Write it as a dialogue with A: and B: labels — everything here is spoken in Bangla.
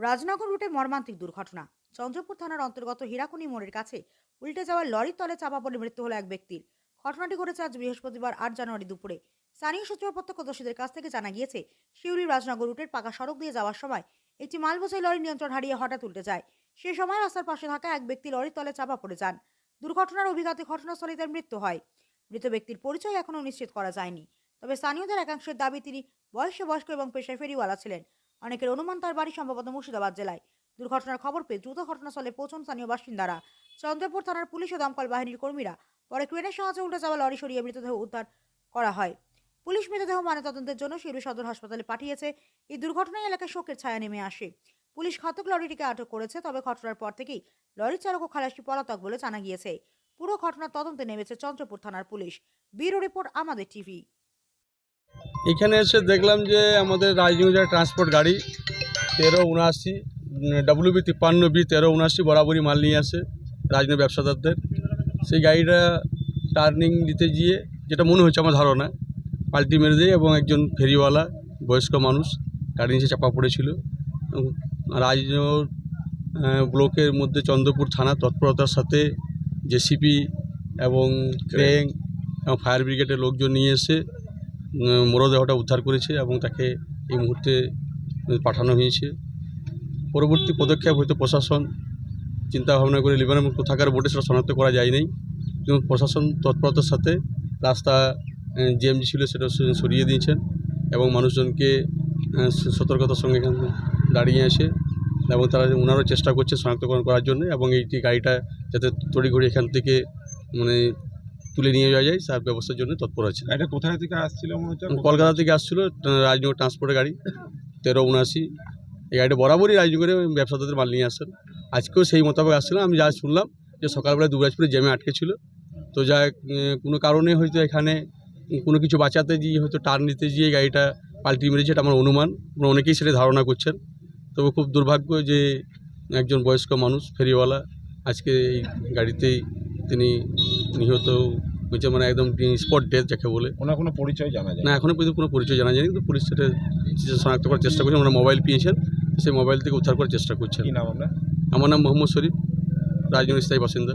A: রাজনগর রুটে মর্মান্তিক দুর্ঘটনা। চন্দ্রপুর থানার অন্তর্গত হীরাকুনি মোড়ের কাছে উল্টে যাওয়া লরির তলে চাপা পড়ে মৃত্যু হলো এক ব্যক্তির। ঘটনাটি ঘটেছে আজ বৃহস্পতিবার আট জানুয়ারি দুপুরে। স্থানীয় সূত্র প্রত্যক্ষদর্শীদের কাছ থেকে জানা গিয়েছে শিউরি রাজনগর রুটের পাকা সড়ক দিয়ে যাওয়ার সময় একটি মালবোঝাই লরি নিয়ন্ত্রণ হারিয়ে হঠাৎ উল্টে যায়। সে সময় রাস্তার পাশে থাকা এক ব্যক্তি লরির তলে চাপা পড়ে যান। দুর্ঘটনার অভিঘাতে ঘটনাস্থলে তার মৃত্যু হয়। মৃত ব্যক্তির পরিচয় এখনও নিশ্চিত করা যায়নি। তবে স্থানীয়দের একাংশের দাবি, তিনি বয়সে বয়স্ক এবং পেশায় ফেরিওয়ালা ছিলেন। অনেকের অনুমান তার বাড়ি সম্ভবত মুর্শিদাবাদ জেলায়। দুর্ঘটনার খবর পেয়ে দ্রুত ঘটনাস্থলে পৌঁছন স্থানীয় বাসিন্দারা। চন্দ্রপুর থানার পুলিশ ও দমকল বাহিনীর কর্মীরা পরে ক্রেনের সাহায্যে উল্টে যাওয়া লরি সরিয়ে মৃতদেহ উদ্ধার করা হয়। পুলিশ মৃতদেহ ময়নাতদন্তের জন্য শিরু সদর হাসপাতালে পাঠিয়েছে। এই দুর্ঘটনায় এলাকায় শোকের ছায়া নেমে আসে। পুলিশ ঘাতক লরিটিকে আটক করেছে, তবে ঘটনার পর থেকেই লরির চালক ও খালাসি পলাতক বলে জানা গিয়েছে। পুরো ঘটনার তদন্তে নেমেছে চন্দ্রপুর থানার পুলিশ। ব্যুরো রিপোর্ট আমাদের টিভি।
B: এখানে এসে দেখলাম যে আমাদের রাজনীতি ট্রান্সপোর্ট গাড়ি তেরো উনআশি ডাব্লিউ বি তিপ্পান্ন বি তেরো উনআশি বরাবরই মাল নিয়ে আসে রাজনীতি ব্যবসাদারদের। সেই গাড়িটা টার্নিং দিতে গিয়ে যেটা মনে হচ্ছে আমার ধারণা পাল্টি মেরে দেয় এবং একজন ফেরিওয়ালা বয়স্ক মানুষ গাড়ি নিচে চাপা পড়েছিল। আহ, ব্লকের মধ্যে চন্দ্রপুর থানা তৎপরতার সাথে জেসিপি এবং ক্রেং এবং ফায়ার ব্রিগেডের লোকজন নিয়ে এসে মরদেহটা উদ্ধার করেছে এবং তাকে এই মুহূর্তে পাঠানো হয়েছে। পরবর্তী পদক্ষেপ হয়তো প্রশাসন চিন্তা ভাবনা করে লিবানের এবং কোথাকার বোর্ডে সেটা শনাক্ত করা যায় নাই। কিন্তু প্রশাসন তৎপরতার সাথে রাস্তা জিএমজি ছিল সেটা সরিয়ে দিয়েছেন এবং মানুষজনকে সতর্কতার সঙ্গে দাঁড়িয়ে আছে এবং তারা ওনারও চেষ্টা করছে শনাক্তকরণ করার জন্য এবং এইটি গাড়িটা যাতে তড়িঘড়ি এখান থেকে মানে তুলে নিয়ে যাওয়া যায় তার ব্যবস্থার জন্য তৎপর আছে।
C: এটা কোথায় থেকে আসছিল মনে হচ্ছে?
B: কলকাতা থেকে আসছিল রাজনগর ট্রান্সপোর্টের গাড়ি তেরো উনআশি। এই গাড়িটা বরাবরই রাজনগরে ব্যবসাদারদের মাল নিয়ে আসেন আজকেও সেই মোতাবেক আসছিলাম আমি যা শুনলাম যে সকালবেলা দুবরাজপুরে জ্যামে আটকে ছিল। তো যা কোনো কারণে হয়তো এখানে কোনো কিছু বাঁচাতে গিয়ে হয়তো টার্ন নিতে গিয়ে গাড়িটা পাল্টি মেরেছে এটা আমার অনুমান। অনেকেই সেটা ধারণা করছেন। তবে খুব দুর্ভাগ্য যে একজন বয়স্ক মানুষ ফেরিওয়ালা আজকে এই গাড়িতেই তিনি নিহত হয়েছে মানে একদম স্পট ডেথ যাকে বলে।
C: ওনার কোনো পরিচয় জানা যায়
B: না এখনও পর্যন্ত কোনো পরিচয় জানা যায়নি কিন্তু পুলিশ সেটা শনাক্ত করার চেষ্টা করছে। ওনারা মোবাইল পেয়েছেন সেই মোবাইল থেকে উদ্ধার করার চেষ্টা করছেন।
C: কি নাম
B: আমার নাম মোহাম্মদ শরীফ রাজনীতি স্থায়ী বাসিন্দা।